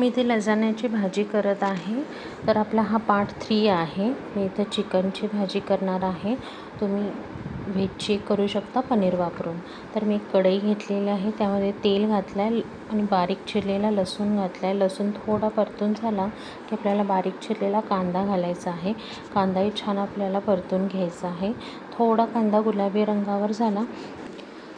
मी इथे लजाण्याची भाजी करत आहे. तर आपला हा पार्ट थ्री आहे. मी इथे चिकनची भाजी करणार आहे. तुम्ही व्हेजची करू शकता पनीर वापरून. तर मी एक कढई घेतलेली आहे. त्यामध्ये तेल घातलं आहे आणि बारीक चिरलेला लसूण घातला आहे लसूण थोडा परतून झाला की आपल्याला बारीक चिरलेला कांदा घालायचा आहे. कांदाही छान आपल्याला परतून घ्यायचा आहे. थोडा कांदा गुलाबी रंगावर झाला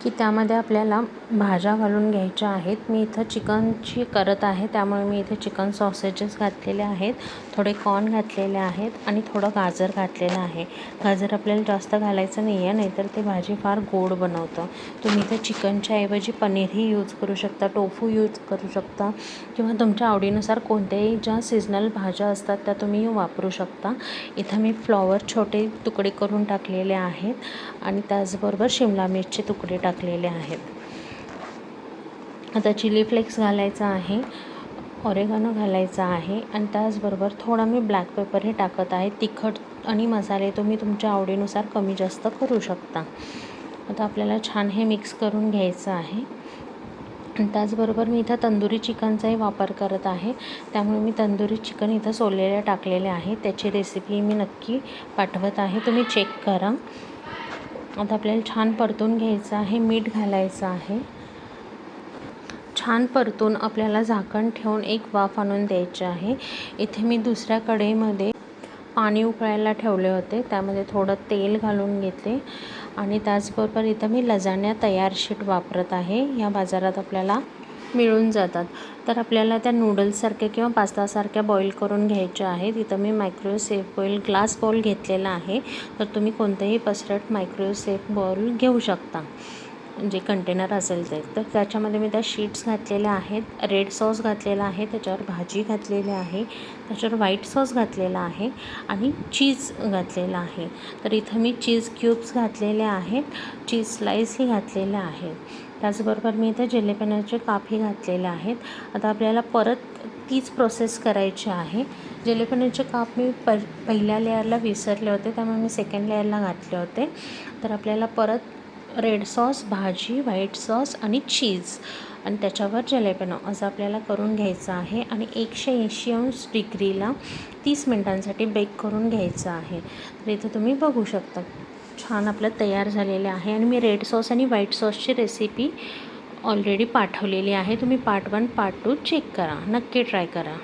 की त्यामध्ये आपल्याला भाज्या घालून घ्यायच्या आहेत. मी इथं चिकनची करत आहे. त्यामुळे मी इथे चिकन सॉसेजेस घातलेले आहेत. थोडे कॉर्न घातलेले आहेत आणि थोडं गाजर घातलेलं आहे. गाजर आपल्याला जास्त घालायचं नाही आहे नाहीतर ते भाजी फार गोड बनवतं. तुम्ही इथं चिकनच्या ऐवजी पनीरही यूज करू शकता टोफू यूज करू शकता किंवा तुमच्या आवडीनुसार कोणत्याही ज्या सीझनल भाज्या असतात त्या तुम्ही वापरू शकता. इथं मी फ्लॉवर छोटे तुकडे करून टाकलेले आहेत आणि त्याचबरोबर शिमला मिरची तुकडे टाक टाकलेले आहेत. आता चिली फ्लेक्स घालायचा आहे ऑरेगानो घालायचा आहे आणि त्याचबरोबर थोडा मी ब्लॅक पेपरही टाकत आहे. तिखट आणि मसाले तुम्ही तुमच्या आवडीनुसार कमी जास्त करू शकता. आता आपल्याला छान हे मिक्स करून घ्यायचं आहे. आणि त्याचबरोबर मी इथं तंदुरी चिकनचाही वापर करत आहे. त्यामुळे मी तंदुरी चिकन इथं सोललेले टाकलेले आहे त्याची रेसिपी मी नक्की पाठवत आहे. तुम्ही चेक करा. आता आपल्याला छान परतून घ्यायचं आहे मीठ घालायचं आहे. छान परतून आपल्याला झाकण ठेवून एक वाफ आणून द्यायची आहे. इथे मी दुसऱ्या कढईमध्ये पाणी उकळायला ठेवले होते त्यामध्ये थोडं तेल घालून घेते आणि त्याचबरोबर इथं मी लजाण्या तयार शीट वापरत आहे. या बाजारात आपल्याला मिळून जातात. तर आपल्याला त्या नूडल्ससारख्या किंवा पास्तासारख्या बॉईल करून घ्यायच्या आहेत. इथं मी microwave safe boil glass bowl घेतलेला आहे. तर तुम्ही कोणतेही पसरट मायक्रोवेव्ह सेफ बॉल घेऊ शकता. जे कंटेनर असेल ते. तर त्याच्यामध्ये मी त्या शीट्स घातलेल्या आहेत. रेड सॉस घातलेला आहे. त्याच्यावर भाजी घातलेली आहे. त्याच्यावर व्हाईट सॉस घातलेला आहे. आणि चीज घातलेला आहे. तर इथं मी चीज क्यूब्स घातलेले आहेत. चीज स्लाईसही घातलेल्या आहेत. त्याचबरोबर मी इथं जेलेपेनाचे कापही घातलेले आहेत. आता आपल्याला परत तीच प्रोसेस करायची आहे. जेलेपेनाचे काप मी प पहिल्या लेअरला विसरले होते त्यामुळे मी सेकंड लेअरला घातले होते. तर आपल्याला परत रेड सॉस भाजी व्हाईट सॉस आणि चीज आणि त्याच्यावर जलेपेनो असं आपल्याला करून घ्यायचं आहे आणि एकशे ऐंशी अंश डिग्रीला तीस मिनटांसाठी बेक करून घ्यायचं आहे. तर इथं तुम्ही बघू शकता. छान आपलं तयार झालेलं आहे आणि मी रेड सॉस आणि व्हाईट सॉसची रेसिपी ऑलरेडी पाठवलेली आहे. तुम्ही part one part two check करा. नक्की ट्राय करा.